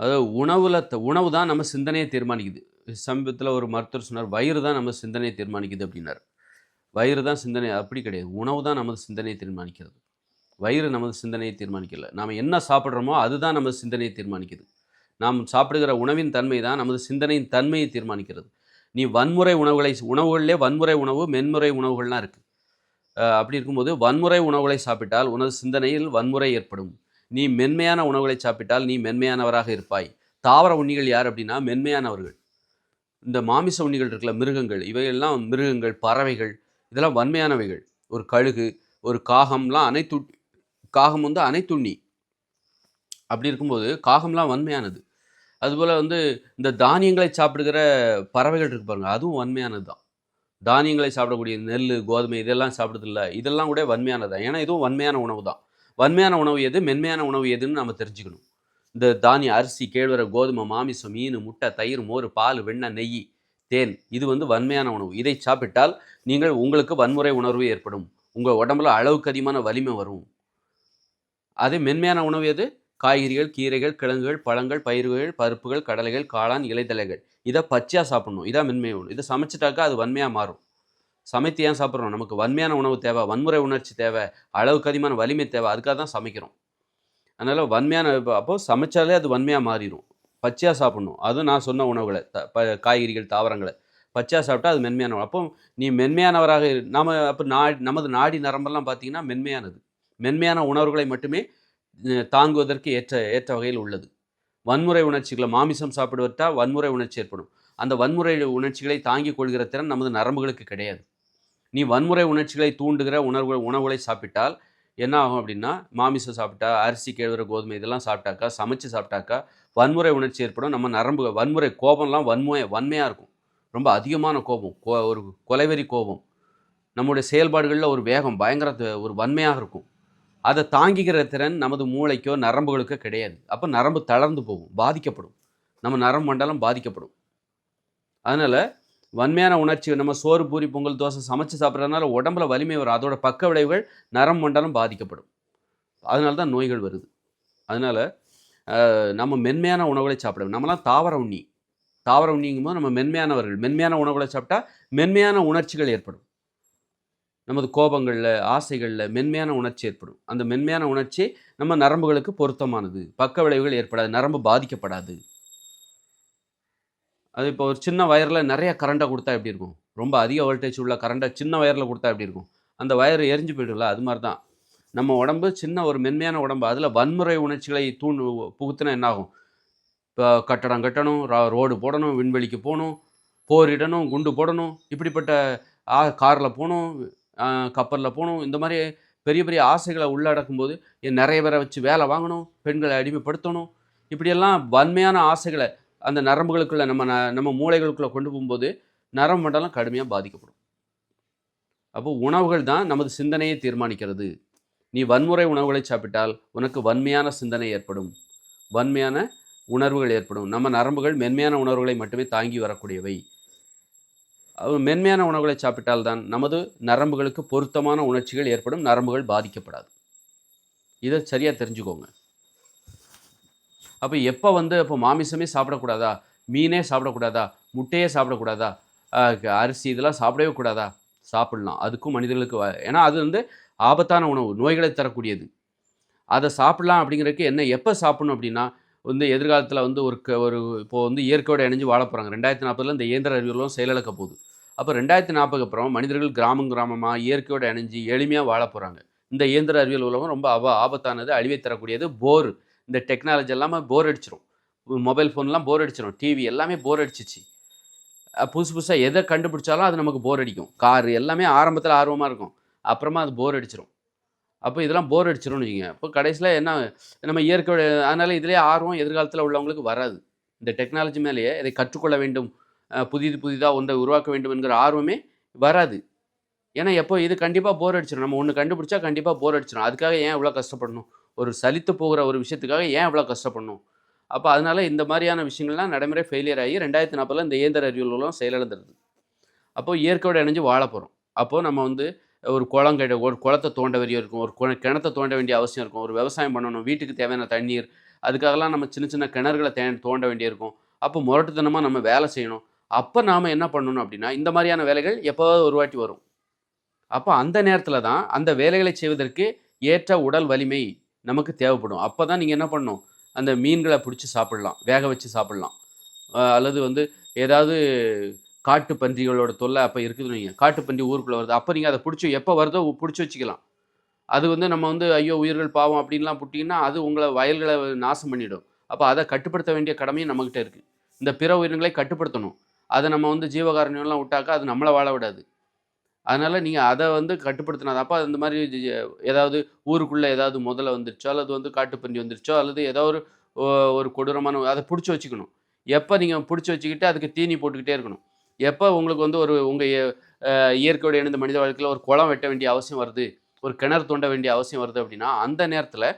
அதாவது உணவுல த உணவு தான் நம்ம சிந்தனையை தீர்மானிக்குது. சமீபத்தில் ஒரு மருத்துவர் சொன்னார், "வயிறு தான் நம்ம சிந்தனையை தீர்மானிக்குது" அப்படின்னார் வயிறு தான் சிந்தனை அப்படி கிடையாது. உணவு தான் நமது சிந்தனையை தீர்மானிக்கிறது. வயிறு நமது சிந்தனையை தீர்மானிக்கல. நாம் என்ன சாப்பிட்றோமோ அதுதான் நமது சிந்தனையை தீர்மானிக்குது. நாம் சாப்பிடுகிற உணவின் தன்மை தான் நமது சிந்தனையின் தன்மையை தீர்மானிக்கிறது. நீ வன்முறை உணவுகளை உணவுகளிலே வன்முறை உணவு, மென்முறை உணவுகள்லாம் இருக்குது அப்படி இருக்கும்போது, வன்முறை உணவுகளை சாப்பிட்டால் உனது சிந்தனையில் வன்முறை ஏற்படும். நீ மென்மையான உணவுகளை சாப்பிட்டால் நீ மென்மையானவராக இருப்பாய். தாவர உண்ணிகள் யார் அப்படின்னா, மென்மையானவர்கள். இந்த மாமிச உண்ணிகள் இருக்குல்ல, மிருகங்கள் இவையெல்லாம் மிருகங்கள், பறவைகள் இதெல்லாம் வன்மையானவைகள். ஒரு கழுகு, ஒரு காகம்லாம் அனைத்து காகம் வந்து அனைத்துண்ணி. அப்படி இருக்கும்போது, காகம்லாம் வன்மையானது. அதுபோல் வந்து இந்த தானியங்களை சாப்பிடுகிற பறவைகள் இருக்கு பாருங்க, அதுவும் வன்மையானது தான். தானியங்களை சாப்பிடக்கூடிய நெல் கோதுமை இதெல்லாம் சாப்பிடுதுல்ல, இதெல்லாம் கூட வன்மையானது தான். ஏன்னா, இதுவும் வன்மையான உணவு தான். வன்மையான உணவு எது? மென்மையான உணவு எதுன்னு நம்ம தெரிஞ்சுக்கணும். இந்த தானியம், அரிசி, கேழ்வரை கோதுமை, மாமிசம், மீன் முட்டை, தயிர், மோர், பால், வெண்ணெய், நெய் தேன் இது வந்து வன்மையான உணவு. இதை சாப்பிட்டால் நீங்கள் உங்களுக்கு வன்முறை உணர்வு ஏற்படும். உங்கள் உடம்புல அளவுக்கு அதிகமான வலிமை வரும். அதே மென்மையான உணவு எது? காய்கறிகள், கீரைகள், கிழங்குகள், பழங்கள், பயிர்கள், பருப்புகள், கடலைகள், காளான், இலைதலைகள் இதை பச்சையாக சாப்பிடணும். இதான் மென்மையான உணவு. இதை சமைச்சிட்டாக்கா அது வன்மையாக மாறும். சமைத்து ஏன் சாப்பிட்றோம் நமக்கு வன்மையான உணவு தேவை, வன்முறை உணர்ச்சி தேவை, அளவுக்கு அதிகமான வலிமை தேவை. அதுக்காக தான் சமைக்கிறோம். அதனால் வன்மையான அப்போது சமைச்சாலே அது வன்மையாக மாறிடும் பச்சையாக சாப்பிட்ணும் அதுவும் நான் சொன்ன உணவுகளை த ப காய்கறிகள், தாவரங்களை பச்சையாக சாப்பிட்டா அது மென்மையான உணவு. அப்போ நீ மென்மையானவராக நாம் அப்போ நாடி நா நமது நாடி நரம்பெல்லாம் பார்த்தீங்கன்னா மென்மையானது. மென்மையான உணர்வுகளை மட்டுமே தாங்குவதற்கு ஏற்ற ஏற்ற வகையில் உள்ளது. வன்முறை உணர்ச்சிகளை மாமிசம் சாப்பிடுவட்டால் வன்முறை உணர்ச்சி ஏற்படும். அந்த வன்முறை உணர்ச்சிகளை தாங்கிக் கொள்கிற திறன் நமது நரம்புகளுக்கு கிடையாது. நீ வன்முறை உணர்ச்சிகளை தூண்டுகிற உணர்வு உணவுகளை சாப்பிட்டால் என்ன ஆகும் அப்படின்னா, மாமிசம் சாப்பிட்டா, அரிசி, கேழ்வர கோதுமை இதெல்லாம் சாப்பிட்டாக்கா, சமைச்சு சாப்பிட்டாக்கா, வன்முறை உணர்ச்சி ஏற்படும். நம்ம நரம்பு வன்முறை கோபம்லாம் வன்முறை வன்மையாக இருக்கும். ரொம்ப அதிகமான கோபம். கோ ஒரு கொலைவெறி கோபம். நம்முடைய செயல்பாடுகளில் ஒரு வேகம், பயங்கர ஒரு வன்மையாக இருக்கும். அதை தாங்கிக்கிற திறன் நமது மூளைக்கோ, நரம்புகளுக்கோ கிடையாது. அப்போ நரம்பு தளர்ந்து போகும், பாதிக்கப்படும். நம்ம நரம்பு மண்டலம் பாதிக்கப்படும். அதனால் வன்மையான உணர்ச்சி நம்ம சோறு, பூரி, பொங்கல், தோசை சமைச்சு சாப்பிட்றதுனால உடம்புல வலிமை வரும். அதோட பக்க விளைவுகள் நரம்பு மண்டலம் பாதிக்கப்படும். அதனால தான் நோய்கள் வருது. அதனால நம்ம மென்மையான உணவுகளை சாப்பிட நம்மலாம் தாவர உண்ணி. தாவர உண்ணிங்கும்போது நம்ம மென்மையானவர்கள். மென்மையான உணவுகளை சாப்பிட்டா மென்மையான உணர்ச்சிகள் ஏற்படும். நமது கோபங்களில் ஆசைகளில் மென்மையான உணர்ச்சி ஏற்படும். அந்த மென்மையான உணர்ச்சி நம்ம நரம்புகளுக்கு பொருத்தமானது. பக்க விளைவுகள் ஏற்படாது. நரம்பு பாதிக்கப்படாது. அது இப்போ ஒரு சின்ன வயரில் நிறைய கரண்ட்டை கொடுத்தா எப்படி இருக்கும்? ரொம்ப அதிக வோல்டேஜ் உள்ள கரண்ட்டை சின்ன வயரில் கொடுத்தா எப்படி இருக்கும்? அந்த வயர் எரிஞ்சு போயிடும்ல, அது மாதிரி தான். நம்ம உடம்பு சின்ன ஒரு மென்மையான உடம்பு. அதில் வன்முறை உணர்ச்சிகளை தூண்டு புகுத்துனா என்ன ஆகும்? இப்போ கட்டடம் கட்டணும், ரோடு போடணும், விண்வெளிக்கு போகணும் போரிடணும், குண்டு போடணும், இப்படிப்பட்ட ஆ காரில் போகணும் கப்பலில் போகணும் இந்த மாதிரி பெரிய பெரிய ஆசைகளை ஆசைகள உள்ளடக்கும்போது, நிறைய பேரை வச்சு வேலை வாங்கணும், பெண்களை அடிமைப்படுத்தணும். இப்படியெல்லாம் வன்மையான ஆசைகளை அந்த நரம்புகளுக்குள்ள நம்ம ந நம்ம மூளைகளுக்குள்ளே கொண்டு போகும்போது, நரம்பு மண்டலம் கடுமையாக பாதிக்கப்படும். அப்போ உணவுகள் தான் நமது சிந்தனையை தீர்மானிக்கிறது. நீ வன்முறை உணவுகளை சாப்பிட்டால் உனக்கு வன்மையான சிந்தனை ஏற்படும். வன்மையான உணர்வுகள் ஏற்படும். நம்ம நரம்புகள் மென்மையான உணர்வுகளை மட்டுமே தாங்கி வரக்கூடியவை. மென்மையான உணவுகளை சாப்பிட்டால் தான் நமது நரம்புகளுக்கு பொருத்தமான உணர்ச்சிகள் ஏற்படும். நரம்புகள் பாதிக்கப்படாது. இதை சரியாக தெரிஞ்சுக்கோங்க. அப்போ எப்போ வந்து இப்போ மாமிசமே சாப்பிடக்கூடாதா? மீனே சாப்பிடக்கூடாதா? முட்டையே சாப்பிடக்கூடாதா? அரிசி இதெல்லாம் சாப்பிடவே கூடாதா? சாப்பிடலாம். அதுக்கும் மனிதர்களுக்கு ஏன்னா அது வந்து ஆபத்தான உணவு. நோய்களை தரக்கூடியது. அதை சாப்பிடலாம் அப்படிங்கிறதுக்கு என்ன எப்போ சாப்பிடணும் அப்படின்னா, வந்து எதிர்காலத்தில் வந்து ஒரு க ஒரு இப்போ வந்து இயற்கையோட இணைஞ்சு வாழப் போறாங்க. 2040ல இந்த இயந்திர அறிவியலும் செயலிழக்க போகுது. அப்போ ரெண்டாயிரத்தி நாற்பதுக்கு அப்புறம் மனிதர்கள் கிராமம் கிராமமாக இயற்கையோடு இணைஞ்சு எளிமையாக வாழ போகிறாங்க இந்த இயந்திர அறிவியல் உலகம் ரொம்ப அவ ஆபத்தானது, அழிவை தரக்கூடியது. போர் இந்த டெக்னாலஜி எல்லாமே போர் அடிச்சிடும் மொபைல் ஃபோன்லாம் போர் அடிச்சிடும் டிவி எல்லாமே போர் அடிச்சிச்சு புதுசு புதுசாக எதை கண்டுபிடிச்சாலும் அது நமக்கு போர் அடிக்கும். கார் எல்லாமே ஆரம்பத்தில் ஆர்வமாக இருக்கும். அப்புறமா அது போர் அடிச்சிடும் அப்போ இதெல்லாம் போர் அடிச்சிடும்னு வச்சுங்க அப்போ கடைசியில் என்ன நம்ம இயற்கை அதனால் இதிலேயே ஆர்வம் எதிர்காலத்தில் உள்ளவங்களுக்கு வராது. இந்த டெக்னாலஜி மேலேயே இதை கற்றுக்கொள்ள வேண்டும், புதிது புதிதாக ஒன்றை உருவாக்க வேண்டும் என்கிற ஆர்வமே வராது. ஏன்னா எப்போ இது கண்டிப்பாக போர் அடிச்சிடும் நம்ம ஒன்று கண்டுபிடிச்சா கண்டிப்பாக போர் அடிச்சிடும் அதுக்காக ஏன் இவ்வளோ கஷ்டப்படணும்? ஒரு சலித்து போகிற ஒரு விஷயத்துக்காக ஏன் இவ்வளோ கஷ்டப்படணும்? அப்போ அதனால இந்த மாதிரியான விஷயங்கள்லாம் நடைமுறை ஃபெயிலியர் ஆகி 2040ல இந்த இயந்திர அறிவியல் உலகம் செயலிழந்துருது. அப்போ இயற்கையோடு இணைஞ்சு வாழ போகிறோம் அப்போ நம்ம வந்து ஒரு குளம் கிட்ட ஒரு குளத்தை தோண்ட வேண்டிய இருக்கும். ஒரு கொ கிணத்த தோண்ட வேண்டிய அவசியம் இருக்கும். ஒரு விவசாயம் பண்ணணும். வீட்டுக்கு தேவையான தண்ணீர், அதுக்காகலாம் நம்ம சின்ன சின்ன கிணறுகளை தே தோண்ட வேண்டியிருக்கும் அப்போ முரட்டுத்தனமாக நம்ம வேலை செய்யணும் அப்போ நாம் என்ன பண்ணணும் அப்படின்னா இந்த மாதிரியான வேலைகள் எப்போவாவது ஒரு வாட்டி வரும் அப்போ அந்த நேரத்தில் தான் அந்த வேலைகளை செய்வதற்கு ஏற்ற உடல் வலிமை நமக்கு தேவைப்படும். அப்போ தான் நீங்கள் என்ன பண்ணணும்? அந்த மீன்களை பிடிச்சி சாப்பிட்லாம். வேக வச்சு சாப்பிட்லாம். அல்லது வந்து ஏதாவது காட்டு பன்றிகளோட தொல்லை அப்போ இருக்குது நீங்கள் காட்டு பன்றி ஊருக்குள்ளே வருது. அப்போ நீங்கள் அதை பிடிச்சி எப்போ வருதோ பிடிச்சி வச்சுக்கலாம். அது வந்து நம்ம வந்து ஐயோ உயிர்கள் பாவம் அப்படின்லாம் புட்டிங்கன்னா அது உங்களை வயல்களை நாசம் பண்ணிவிடும் அப்போ அதை கட்டுப்படுத்த வேண்டிய கடமையும் நம்மக்கிட்ட இருக்குது இந்த பிற உயிரினங்களை கட்டுப்படுத்தணும். அதை நம்ம வந்து ஜீவகாரணியெல்லாம் விட்டாக்கா அது நம்மளை வாழ விடாது. அதனால் நீங்கள் அதை வந்து கட்டுப்படுத்தினா அப்போ இந்த மாதிரி ஏதாவது ஊருக்குள்ளே ஏதாவது முதல்ல வந்துருச்சோ அல்லது வந்து காட்டுப்பன்றி வந்துருச்சோ அல்லது ஏதோ ஒரு ஓ- ஒரு கொடூரமான அதை பிடிச்சி வச்சுக்கணும். எப்போ நீங்கள் பிடிச்சி வச்சுக்கிட்டு அதுக்கு தீனி போட்டுக்கிட்டே இருக்கணும். எப்போ உங்களுக்கு வந்து ஒரு உங்கள் இயற்கையோட இணைந்த மனித வாழ்க்கையில் ஒரு குளம் வெட்ட வேண்டிய அவசியம் வருது ஒரு கிணறு தோண்ட வேண்டிய அவசியம் வருது அப்படின்னா அந்த நேரத்தில்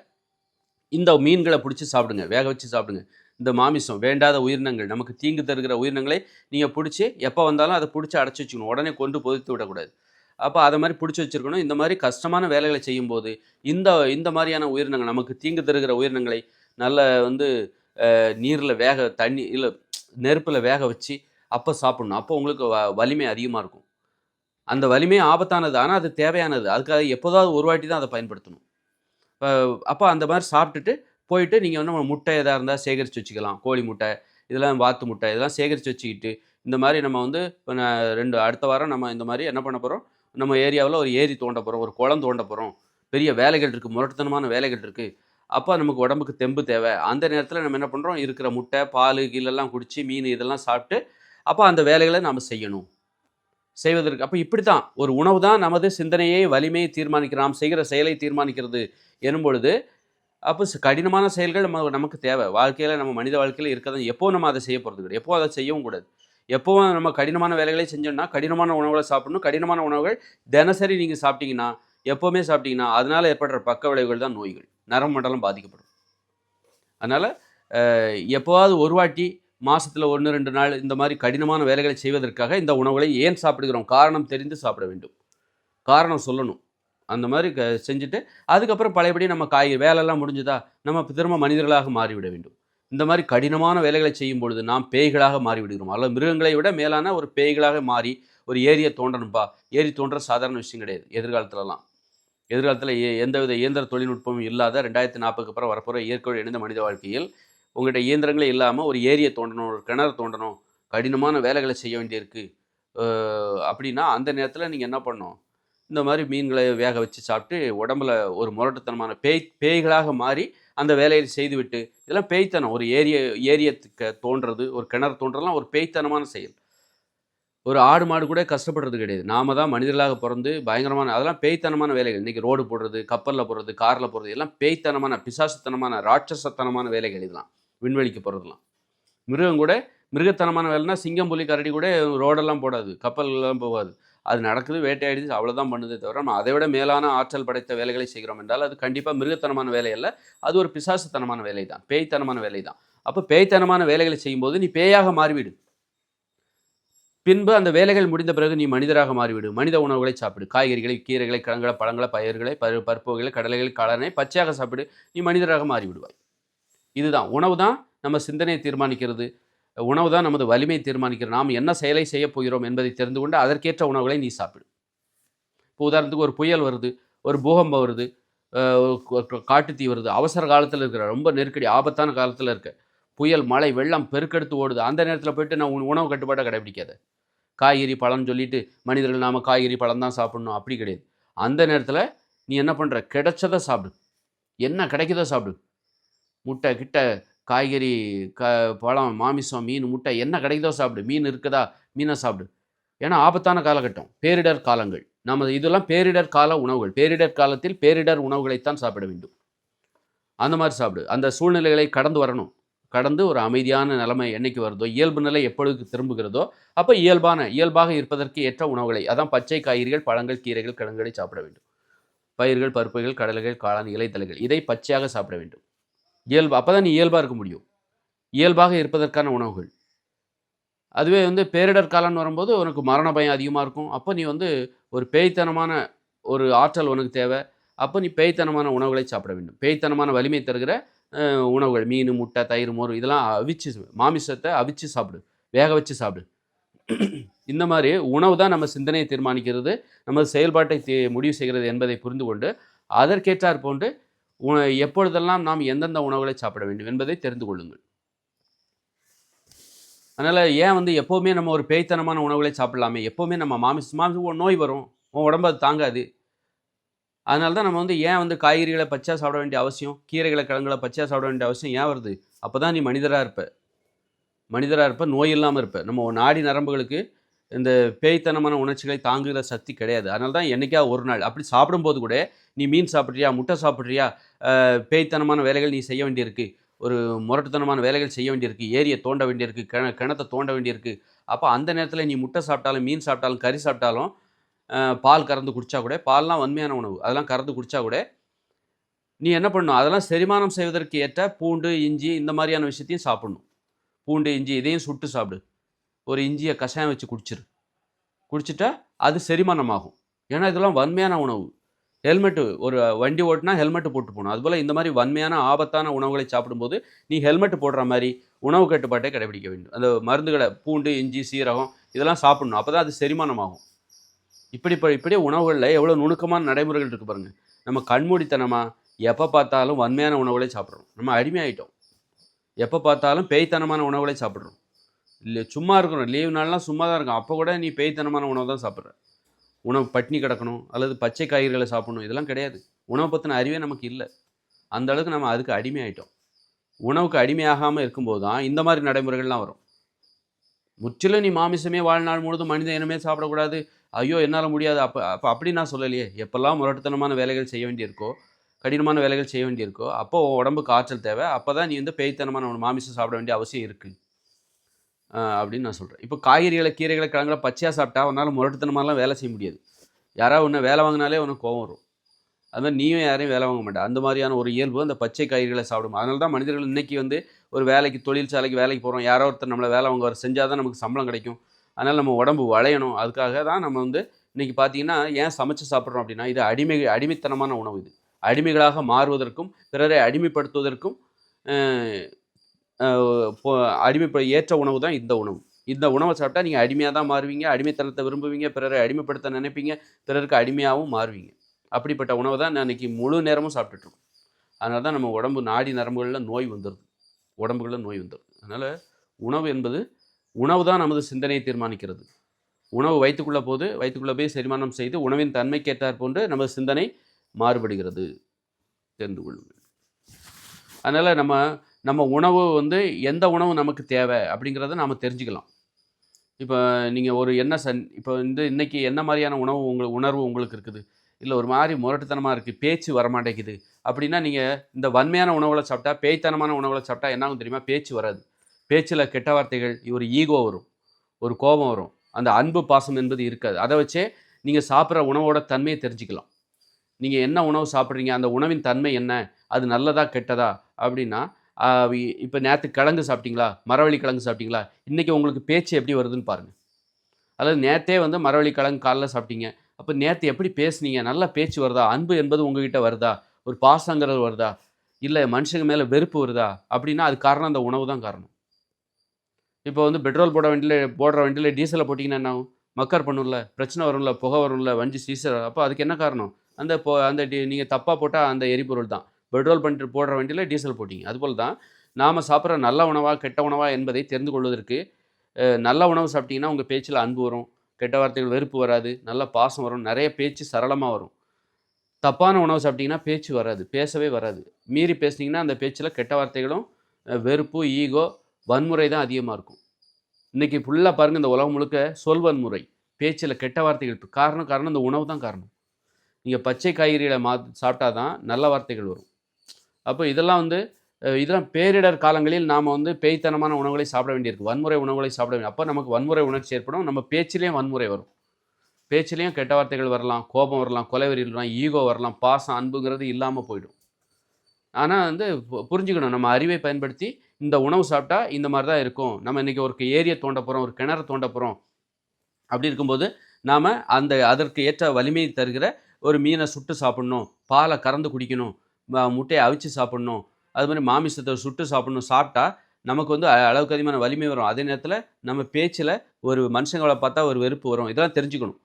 இந்த மீன்களை பிடிச்சி சாப்பிடுங்க வேக வச்சு சாப்பிடுங்க. இந்த மாமிசம் வேண்டாத உயிரினங்கள் நமக்கு தீங்கு தருகிற உயிரினங்களை நீங்கள் பிடிச்சி எப்போ வந்தாலும் அதை பிடிச்சி அடைச்சி வச்சுக்கணும். உடனே கொண்டு பொதித்து விடக்கூடாது. அப்போ அதை மாதிரி பிடிச்சி வச்சிருக்கணும். இந்த மாதிரி கஷ்டமான வேலைகளை செய்யும்போது இந்த இந்த மாதிரியான உயிரினங்கள் நமக்கு தீங்கு தருகிற உயிரினங்களை நல்ல வந்து நீரில் வேக தண்ணி இல்லை நெருப்பில் வேக வச்சு அப்போ சாப்பிடணும். அப்போ உங்களுக்கு வ வலிமை அதிகமாக இருக்கும். அந்த வலிமை ஆபத்தானது. ஆனால் அது தேவையானது. அதுக்காக எப்போதாவது ஒரு வாட்டி தான் அதை பயன்படுத்தணும். இப்போ அப்போ அந்த மாதிரி சாப்பிட்டுட்டு போயிட்டு நீங்கள் வந்து முட்டை எதாக இருந்தால் சேகரித்து வச்சுக்கலாம். கோழி முட்டை இதெல்லாம் வாத்து முட்டை இதெல்லாம் சேகரித்து வச்சுக்கிட்டு இந்த மாதிரி நம்ம வந்து இப்போ ரெண்டு அடுத்த வாரம் நம்ம இந்த மாதிரி என்ன பண்ண போகிறோம் நம்ம ஏரியாவில் ஒரு ஏரி தோண்ட போகிறோம் ஒரு குளம் தோண்ட போகிறோம் பெரிய வேலைகள் இருக்குது முரட்டுத்தனமான வேலைகள் இருக்குது அப்போ நமக்கு உடம்புக்கு தெம்பு தேவை. அந்த நேரத்தில் நம்ம என்ன பண்ணுறோம் இருக்கிற முட்டை பால் கீழெல்லாம் குடித்து மீன் இதெல்லாம் சாப்பிட்டு அப்போ அந்த வேலைகளை நாம் செய்யணும். செய்வதற்கு அப்போ இப்படி தான் ஒரு உணவு தான் நமது சிந்தனையை வலிமையை தீர்மானிக்கிற நாம் செய்கிற செயலை தீர்மானிக்கிறது எனும் பொழுது அப்போ கடினமான செயல்கள் நம்ம நமக்கு தேவை. வாழ்க்கையில் நம்ம மனித வாழ்க்கையில் இருக்கிறது எப்போ நம்ம அதை செய்ய போகிறது கிடையாது. எப்போ அதை செய்யவும் கூடாது. எப்போவும் நம்ம கடினமான வேலைகளை செஞ்சோம்னா கடினமான உணவுகளை சாப்பிடணும். கடினமான உணவுகள் தினசரி நீங்கள் சாப்பிட்டீங்கன்னா எப்போவுமே சாப்பிட்டீங்கன்னா அதனால் ஏற்படுற பக்க விளைவுகள் தான் நோய்கள். நரம்பு மண்டலம் பாதிக்கப்படும். அதனால் எப்போவாவது ஒரு வாட்டி மாதத்தில் ஒன்று ரெண்டு நாள் இந்த மாதிரி கடினமான வேலைகளை செய்வதற்காக இந்த உணவுகளை ஏன் சாப்பிடுகிறோம்? காரணம் தெரிந்து சாப்பிட வேண்டும். காரணம் சொல்லணும். அந்த மாதிரி க செஞ்சுட்டு அதுக்கப்புறம் பழையபடி நம்ம காய் வேலையெல்லாம் முடிஞ்சுதா நம்ம திரும்ப மனிதர்களாக மாறிவிட வேண்டும். இந்த மாதிரி கடினமான வேலைகளை செய்யும் பொழுது நாம் பேய்களாக மாறிவிடுகிறோம். அல்லது மிருகங்களை விட மேலான ஒரு பேய்களாக மாறி ஒரு ஏரியை தோண்டணும்பா ஏரி தோன்ற சாதாரண விஷயம் கிடையாது. எதிர்காலத்துலலாம். எதிர்காலத்தில் எந்தவித இயந்திர தொழில்நுட்பமும் இல்லாத ரெண்டாயிரத்தி நாற்பதுக்கு அப்புறம் வரப்போகிற இயற்கையோடு இணைந்த மனித வாழ்க்கையில் உங்கள்கிட்ட இயந்திரங்களே இல்லாமல் ஒரு ஏரியை தோண்டணும் ஒரு கிணறு தோண்டணும் கடினமான வேலைகளை செய்ய வேண்டியிருக்கு. அப்படின்னா அந்த நேரத்தில் நீங்கள் என்ன பண்ணணும்? இந்த மாதிரி மீன்களை வேக வச்சு சாப்பிட்டு உடம்புல ஒரு முரட்டுத்தனமான பேய் பேய்களாக மாறி அந்த வேலையை செய்துவிட்டு இதெல்லாம் பேய்த்தனம். ஒரு ஏரிய ஏரியத்துக்கு தோன்றது ஒரு கிணறு தோன்றதுலாம் ஒரு பேய்த்தனமான செயல். ஒரு ஆடு மாடு கூட கஷ்டப்படுறது கிடையாது. நாம தான் மனிதர்களாக பிறந்து பயங்கரமான அதெல்லாம் பேய்த்தனமான வேலைகள். இன்றைக்கி ரோடு போடுறது கப்பலில் போடுறது காரில் போடுறது எல்லாம் பேய்த்தனமான பிசாசுத்தனமான ராட்சசத்தனமான வேலைகள் இதெல்லாம். விண்வெளிக்கு போகிறதுலாம் மிருகம் கூட மிருகத்தனமான வேலைன்னா சிங்கம் புலி கரடி கூட ரோடெல்லாம் போடாது. கப்பல்லாம் போகாது. அது நடக்குது வேட்டையாடிது அவ்வளோதான் பண்ணுதே தவிர நம்ம அதை விட மேலான ஆற்றல் படைத்த வேலைகளை செய்கிறோம் என்றால் அது கண்டிப்பாக மிருகத்தனமான வேலை அல்ல அது ஒரு பிசாசுத்தனமான வேலை தான் பேய்த்தனமான வேலை தான் அப்போ பேய்த்தனமான வேலைகளை செய்யும்போது நீ பேயாக மாறிவிடு. பின்பு அந்த வேலைகள் முடிந்த பிறகு நீ மனிதராக மாறிவிடு. மனித உணவுகளை சாப்பிடு. காய்கறிகளை கீரைகளை கிழங்குகளை பழங்களை பயிர்களை பரு பருப்புகளை வகைகளை கடலைகள் பச்சையாக சாப்பிடு. நீ மனிதராக மாறிவிடுவாய். இதுதான். உணவு தான் நம்ம சிந்தனையை தீர்மானிக்கிறது. உணவு தான் நமது வலிமையை தீர்மானிக்கிறது நாம் என்ன செயலை செய்யப் போகிறோம் என்பதை தெரிந்து கொண்டு அதற்கேற்ற உணவுகளை நீ சாப்பிடு. இப்போ உதாரணத்துக்கு ஒரு புயல் வருது ஒரு பூகம்பம் வருது காட்டுத்தீ வருது. அவசர காலத்தில் இருக்கிற ரொம்ப நெருக்கடி ஆபத்தான காலத்தில் இருக்க. புயல் மழை வெள்ளம் பெருக்கெடுத்து ஓடுது. அந்த நேரத்தில் போயிட்டு நான் உணவு கட்டுப்பாட்டை கடைபிடிக்காத காய்கறி பழம்னு சொல்லிட்டு மனிதர்கள் நாம் காய்கறி பழம் தான் சாப்பிடணும். அப்படி கிடையாது. அந்த நேரத்தில் நீ என்ன பண்ணுற கிடைச்சதை சாப்பிடு. என்ன கிடைக்குதோ சாப்பிடு. முட்டை கிட்ட காய்கறி க பழம் மாமிசம் மீன் முட்டை என்ன கிடைக்குதோ சாப்பிடு. மீன் இருக்குதா? மீனை சாப்பிடு. ஏன்னா ஆபத்தான காலகட்டம். பேரிடர் காலங்கள். நம்ம இதெல்லாம் பேரிடர் கால உணவுகள். பேரிடர் காலத்தில் பேரிடர் உணவுகளைத்தான் சாப்பிட வேண்டும். அந்த மாதிரி சாப்பிடு. அந்த சூழ்நிலைகளை கடந்து வரணும். கடந்து ஒரு அமைதியான நிலைமை என்னைக்கு வருதோ இயல்பு நிலை எப்பொழுது திரும்புகிறதோ அப்போ இயல்பான இயல்பாக இருப்பதற்கு ஏற்ற உணவுகளை அதான் பச்சை காய்கறிகள் பழங்கள் கீரைகள் கிழங்குகளை சாப்பிட வேண்டும். பயிர்கள் பருப்புகள் கடலைகள் காளான் இலைத்தலைகள் இதை பச்சையாக சாப்பிட வேண்டும். இயல்பு அப்போ தான் நீ இயல்பாக இருக்க முடியும். இயல்பாக இருப்பதற்கான உணவுகள். அதுவே வந்து பேரிடர் காலம்னு வரும்போது உனக்கு மரண பயம் அதிகமாக இருக்கும். அப்போ நீ வந்து ஒரு பேய்த்தனமான ஒரு ஆற்றல் உனக்கு தேவை. அப்போ நீ பேய்த்தனமான உணவுகளை சாப்பிட வேண்டும். பேய்த்தனமான வலிமை தருகிற உணவுகள் மீன் முட்டை தயிர் மோர் இதெல்லாம் அவிச்சு மாமிசத்தை அவிச்சு சாப்பிடு. வேக வச்சு சாப்பிடு. இந்த மாதிரி உணவு தான் நம்ம சிந்தனையை தீர்மானிக்கிறது. நமது செயல்பாட்டை முடிவு செய்கிறது என்பதை புரிந்து கொண்டு அதற்கேற்றார் போன்று எப்பொழுதெல்லாம் நாம் எந்தெந்த உணவுகளை சாப்பிட வேண்டும் என்பதை தெரிந்து கொள்ளுங்கள். அதனால் ஏன் வந்து எப்போவுமே நம்ம ஒரு பேய்த்தனமான உணவுகளை சாப்பிடலாமே? எப்போவுமே நம்ம மாமிச மாமிசம் நோய் வரும். உன் உடம்பு அது தாங்காது. அதனால தான் நம்ம வந்து ஏன் வந்து காய்கறிகளை பச்சையாக சாப்பிட வேண்டிய அவசியம்? கீரைகளை கிழங்குகளை பச்சையாக சாப்பிட வேண்டிய அவசியம் ஏன் வருது? அப்போ தான் நீ மனிதராக இருப்ப. மனிதராக இருப்ப நோய் இல்லாமல் இருப்ப. நம்ம நாடி நரம்புகளுக்கு இந்த பேய்த்தனமான உணர்ச்சிகளை தாங்குகிற சக்தி கிடையாது. அதனால தான் என்னைக்கா ஒரு நாள் அப்படி சாப்பிடும்போது கூட நீ மீன் சாப்பிட்றியா? முட்டை சாப்பிட்றியா? பேய்த்தனமான வேலைகள் நீ செய்ய வேண்டியிருக்கு. ஒரு முரட்டுத்தனமான வேலைகள் செய்ய வேண்டியிருக்கு. ஏரியை தோண்ட வேண்டியிருக்கு. கிண கிணத்தை தோண்ட வேண்டியிருக்கு. அப்போ அந்த நேரத்தில் நீ முட்டை சாப்பிட்டாலும் மீன் சாப்பிட்டாலும் கறி சாப்பிட்டாலும் பால் கறந்து குடித்தா கூட பால்லாம் வன்மையான உணவு. அதெல்லாம் கறந்து குடித்தா கூட நீ என்ன பண்ணணும் அதெல்லாம் செரிமானம் செய்வதற்கு ஏற்ற பூண்டு இஞ்சி இந்த மாதிரியான விஷயத்தையும் சாப்பிடணும். பூண்டு இஞ்சி இதையும் சுட்டு சாப்பிடு. ஒரு இஞ்சியை கஷாயம் வச்சு குடிச்சிரு. குடிச்சிட்டா அது செரிமானமாகும். ஏன்னா இதெல்லாம் வன்மையான உணவு. ஹெல்மெட்டு ஒரு வண்டி ஓட்டினா ஹெல்மெட்டு போட்டு போகணும். அதுபோல் இந்த மாதிரி வன்மையான ஆபத்தான உணவுகளை சாப்பிடும்போது நீ ஹெல்மெட் போடுற மாதிரி உணவு கட்டுப்பாட்டை கடைபிடிக்க வேண்டும். அந்த மருந்துகளை பூண்டு இஞ்சி சீரகம் இதெல்லாம் சாப்பிடணும். அப்போ தான் அது செரிமானமாகும். இப்படி இப்படி உணவுகளில் எவ்வளோ நுணுக்கமான நடைமுறைகள் இருக்குது பாருங்கள் நம்ம கண்மூடித்தனமாக எப்போ பார்த்தாலும் வன்மையான உணவுகளை சாப்பிட்றோம். நம்ம அடிமையாயிட்டோம். எப்போ பார்த்தாலும் பேய்த்தனமான உணவுகளை சாப்பிட்றோம். இல்லை சும்மா இருக்கிறோம் லீவ் நாள்லாம் சும்மா தான் இருக்கும். அப்போ கூட நீ பேய்த்தனமான உணவு தான் சாப்பிட்ற. உணவு பட்னி கிடக்கணும் அல்லது பச்சை காய்கறிகளை சாப்பிடணும் இதெல்லாம் கிடையாது. உணவை பற்றின அறிவே நமக்கு இல்லை. அந்த அளவுக்கு நம்ம அதுக்கு அடிமையாயிட்டோம். உணவுக்கு அடிமையாகாமல் இருக்கும்போது தான் இந்த மாதிரி நடைமுறைகள்லாம் வரும். முற்றிலும் நீ மாமிசமே வாழ்நாள் முழுதும் மனித இனமே சாப்பிடக்கூடாது. ஐயோ என்னால் முடியாது. அப்போ அப்போ அப்படி நான் சொல்லலையே. எப்போல்லாம் முரட்டுத்தனமான வேலைகள் செய்ய வேண்டியிருக்கோ கடினமான வேலைகள் செய்ய வேண்டியிருக்கோ அப்போ உடம்புக்கு ஆற்றல் தேவை. அப்போ தான் நீ வந்து பேய்த்தனமான மாமிசம் சாப்பிட வேண்டிய அவசியம் இருக்குது அப்படின்னு நான் சொல்கிறேன் இப்போ காய்கறிகளை கீரைகளை கிழங்குல பச்சையாக சாப்பிட்டா உன்னால் முரட்டுத்தனமாலாம் வேலை செய்ய முடியாது. யாராவது உன்னை வேலை வாங்கினாலே உனக்கு கோவம் வரும். அது மாதிரி நீயும் யாரையும் வேலை வாங்க மாட்டேன் அந்த மாதிரியான ஒரு இயல்பு அந்த பச்சை காய்கறிகளை சாப்பிடும். அதனால தான் மனிதர்கள் இன்னைக்கு வந்து ஒரு வேலைக்கு தொழிற்சாலைக்கு வேலைக்கு போகிறோம் யாரோ ஒருத்தர் நம்மளை வேலை வாங்க வர செஞ்சால் தான் நமக்கு சம்பளம் கிடைக்கும். அதனால் நம்ம உடம்பு வளையணும். அதுக்காக தான் நம்ம வந்து இன்றைக்கி பார்த்தீங்கன்னா ஏன் சமைச்சு சாப்பிட்றோம் அப்படின்னா இது அடிமை அடிமைத்தனமான உணவு இது. அடிமைகளாக மாறுவதற்கும் பிறரை அடிமைப்படுத்துவதற்கும் அஹ், ஏற்ற உணவு தான் இந்த உணவு. இந்த உணவை சாப்பிட்டா நீங்கள் அடிமையாக தான் மாறுவீங்க அடிமைத்தனத்தை விரும்புவீங்க பிறரை அடிமைப்படுத்த நினைப்பீங்க பிறருக்கு அடிமையாகவும் மாறுவீங்க. அப்படிப்பட்ட உணவை தான் நான் இன்னைக்கு முழு நேரமும் சாப்பிட்டுட்ருக்கோம். அதனால தான் நம்ம உடம்பு நாடி நரம்புகளில் நோய் வந்துடுது உடம்புகளில் நோய் வந்துடுது அதனால் உணவு என்பது உணவு தான் நமது சிந்தனையை தீர்மானிக்கிறது. உணவு வயிற்றுக்குள்ளே போது வயிற்றுக்குள்ளே போய் செரிமானம் செய்து உணவின் தன்மைக்கேற்றார் போன்று நமது சிந்தனை மாறுபடுகிறது. தெரிந்து கொள்ளுங்கள். அதனால் நம்ம நம்ம உணவு வந்து எந்த உணவு நமக்கு தேவை அப்படிங்கிறத நாம் தெரிஞ்சுக்கலாம். இப்போ நீங்கள் ஒரு என்ன சன் இப்போ வந்து இன்றைக்கி என்ன மாதிரியான உணவு உங்களுக்கு உணர்வு உங்களுக்கு இருக்குது? இல்லை ஒரு மாதிரி முரட்டுத்தனமாக இருக்குது பேச்சு வரமாட்டேங்குது அப்படின்னா நீங்கள் இந்த வன்மையான உணவுகளை சாப்பிட்டா பேய்த்தனமான உணவுகளை சாப்பிட்டா என்ன தெரியுமா? பேச்சு வராது. பேச்சில் கெட்ட வார்த்தைகள் ஒரு ஈகோ வரும் ஒரு கோபம் வரும் அந்த அன்பு பாசம் என்பது இருக்காது. அதை வச்சே நீங்கள் சாப்பிட்ற உணவோட தன்மையை தெரிஞ்சுக்கலாம். நீங்கள் என்ன உணவு சாப்பிட்றீங்க? அந்த உணவின் தன்மை என்ன? அது நல்லதா கெட்டதா அப்படின்னா இப்போ நேற்று கிழங்கு சாப்பிட்டீங்களா? மரவள்ளி கிழங்கு சாப்பிட்டீங்களா? இன்றைக்கி உங்களுக்கு பேச்சு எப்படி வருதுன்னு பாருங்கள் அதாவது நேற்றே வந்து மரவள்ளி கிழங்கு காலைல சாப்பிட்டீங்க. அப்போ நேற்று எப்படி பேசுனீங்க? நல்லா பேச்சு வருதா? அன்பு என்பது உங்ககிட்ட வருதா? ஒரு பாசங்கிறது வருதா? இல்லை மனுஷங்க மேலே வெறுப்பு வருதா? அப்படின்னா அது காரணம் அந்த உணவு தான் காரணம். இப்போ வந்து பெட்ரோல் போட வண்டியில் போடுற வண்டியில் டீசலை போட்டிங்கன்னா என்ன ஆகும்? மக்கர் பண்ணும்ல பிரச்சனை வரும்ல புகை வரும்ல வண்டி சீசர். அப்போ அதுக்கு என்ன காரணம்? அந்த போ அந்த நீங்கள் தப்பாக போட்டால் அந்த எரிபொருள் தான். பெட்ரோல் பண்ணிட்டு போடுற வண்டியில் டீசல் போட்டிங்க. அதுபோல் தான் நாம் சாப்பிட்ற நல்ல உணவா கெட்ட உணவா என்பதை தெரிந்து கொள்வதற்கு நல்ல உணவு சாப்பிட்டீங்கன்னா உங்கள் பேச்சில் அன்பு வரும். கெட்ட வார்த்தைகள் வெறுப்பு வராது. நல்ல பாசம் வரும். நிறைய பேச்சு சரளமாக வரும். தப்பான உணவு சாப்பிட்டீங்கன்னா பேச்சு வராது. பேசவே வராது. மீறி பேசுனீங்கன்னா அந்த பேச்சில் கெட்ட வார்த்தைகளும் வெறுப்பு ஈகோ வன்முறை தான் அதிகமாக இருக்கும். இன்றைக்கி ஃபுல்லாக பாருங்கள் இந்த உலகம் முழுக்க சொல் வன்முறை பேச்சில் கெட்ட வார்த்தைகள் காரணம் காரணம் இந்த உணவு தான் காரணம். நீங்கள் பச்சை காய்கறிகளை மா சாப்பிட்டா தான் நல்ல வார்த்தைகள் வரும். அப்போ இதெல்லாம் வந்து இதெல்லாம் பேரிடர் காலங்களில் நாம் வந்து பேய்த்தனமான உணவுகளை சாப்பிட வேண்டியிருக்கு. வன்முறை உணவுகளை சாப்பிட வேண்டிய அப்போ நமக்கு வன்முறை உணர்ச்சி ஏற்படும். நம்ம பேச்சிலையும் வன்முறை வரும். பேச்சிலையும் கெட்ட வார்த்தைகள் வரலாம் கோபம் வரலாம் கொலைவெறி வரலாம் ஈகோ வரலாம் பாசம் அன்புங்கிறது இல்லாமல் போயிடும். ஆனால் வந்து பு- புரிஞ்சுக்கணும். நம்ம அறிவை பயன்படுத்தி இந்த உணவு சாப்பிட்டா இந்த மாதிரி தான் இருக்கும். நம்ம இன்றைக்கி ஒரு ஏரியை தோண்ட போகிறோம் ஒரு கிணறு தோண்ட போகிறோம் அப்படி இருக்கும்போது நாம் அந்த அதற்கு ஏற்ற வலிமையை தருகிற ஒரு மீனை சுட்டு சாப்பிடணும். பாலை கறந்து குடிக்கணும். முட்டையை அவிச்சு சாப்பிடணும். அது மாதிரி மாமிசத்தை சுட்டு சாப்பிடணும். சாப்பிட்டா நமக்கு வந்து அ- அளவுக்கு அதிகமான வலிமை வரும். அதே நேரத்தில் நம்ம பேச்சில் ஒரு மனுஷங்களை பார்த்தா ஒரு வெறுப்பு வரும். இதெல்லாம் தெரிஞ்சுக்கணும்.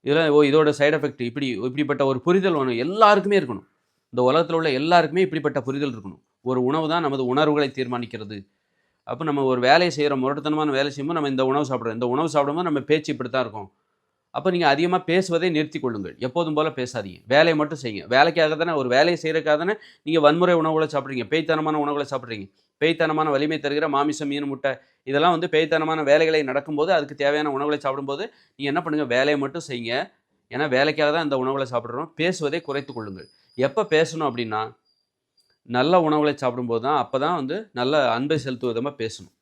இதெல்லாம் ஓ இதோட சைடு எஃபெக்ட் இப்படி இப்படிப்பட்ட ஒரு புரிதல் வேணும். எல்லாருக்குமே இருக்கணும். இந்த உலகத்தில் உள்ள எல்லாருக்குமே இப்படிப்பட்ட புரிதல் இருக்கணும். ஒரு உணவு தான் நமது உணர்வுகளை தீர்மானிக்கிறது. அப்போ நம்ம ஒரு வேலையை செய்கிறோம் முரட்டுத்தனமான வேலை செய்யும்போது நம்ம இந்த உணவு சாப்பிட்றோம். இந்த உணவு சாப்பிடும்போது நம்ம பேச்சு இப்படி தான் இருக்கும். அப்போ நீங்கள் அதிகமாக பேசுவதை நிறுத்தி கொள்ளுங்கள். எப்போதும் போல் பேசாதீங்க. வேலையை மட்டும் செய்யுங்க. வேலைக்காக தானே ஒரு வேலையை செய்கிறக்காக தானே நீங்கள் வன்முறை உணவுகளை சாப்பிட்றீங்க. பேய்த்தனமான உணவுகளை சாப்பிட்றீங்க. பேய்த்தனமான வலிமை தருகிற மாமிசம் மீன் முட்டை இதெல்லாம் வந்து பேய்த்தனமான வேலைகளை நடக்கும்போது அதுக்கு தேவையான உணவுகளை சாப்பிடும்போது நீங்கள் என்ன பண்ணுங்கள் வேலையை மட்டும் செய்யுங்க. ஏன்னா வேலைக்காக தான் இந்த உணவுகளை சாப்பிட்றோம். பேசுவதை குறைத்து கொள்ளுங்கள். எப்போ பேசணும் அப்படின்னா நல்ல உணவுகளை சாப்பிடும்போது தான் அப்போ தான் வந்து நல்ல அன்பை செலுத்தும் விதமாக பேசணும்.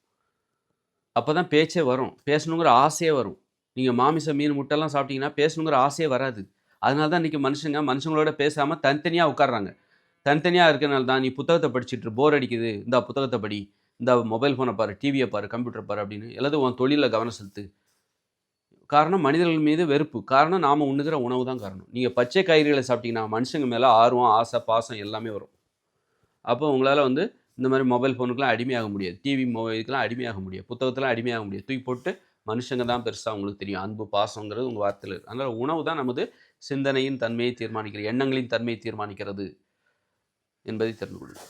அப்போ தான் பேச்சே வரும். பேசணுங்கிற ஆசையே வரும். நீங்கள் மாமிசம் மீன் முட்டைலாம் சாப்பிட்டீங்கன்னா பேசணுங்கிற ஆசையே வராது. அதனால தான் இன்றைக்கி மனுஷங்க மனுஷங்களோட பேசாமல் தனித்தனியாக உட்கார்றாங்க. தனித்தனியாக இருக்கிறனால தான் நீ புத்தகத்தை படிச்சிட்டு போர் அடிக்குது. இந்த புத்தகத்தை படி. இந்த மொபைல் ஃபோனை பாரு டிவியை பாரு கம்ப்யூட்டர் பாரு அப்படின்னு எல்லாத்தையும் உன் தொழிலில் கவனம் செலுத்து. காரணம் மனிதர்கள் மீது வெறுப்பு. காரணம் நாம் உண்ணுகிற உணவு தான் காரணம். நீங்கள் பச்சை காய்கறிகளை சாப்பிட்டீங்கன்னா மனுஷங்க மேலே ஆர்வம் ஆசை பாசம் எல்லாமே வரும். அப்போ உங்களால் வந்து இந்த மாதிரி மொபைல் ஃபோனுக்குலாம் அடிமையாக முடியாது. டிவி மொபைலுக்கெலாம் அடிமையாக முடியாது. புத்தகத்தெல்லாம் அடிமையாக முடியாது. தூக்கி போட்டு மனுஷங்க தான் பெருசாக உங்களுக்கு தெரியும். அன்பு பாசங்கிறது உங்கள் வார்த்தையில் அதனால் உணவு தான் நமது சிந்தனையின் தன்மையை தீர்மானிக்கிறது எண்ணங்களின் தன்மையை தீர்மானிக்கிறது என்பதை தெரிந்து கொள்ளுங்கள்.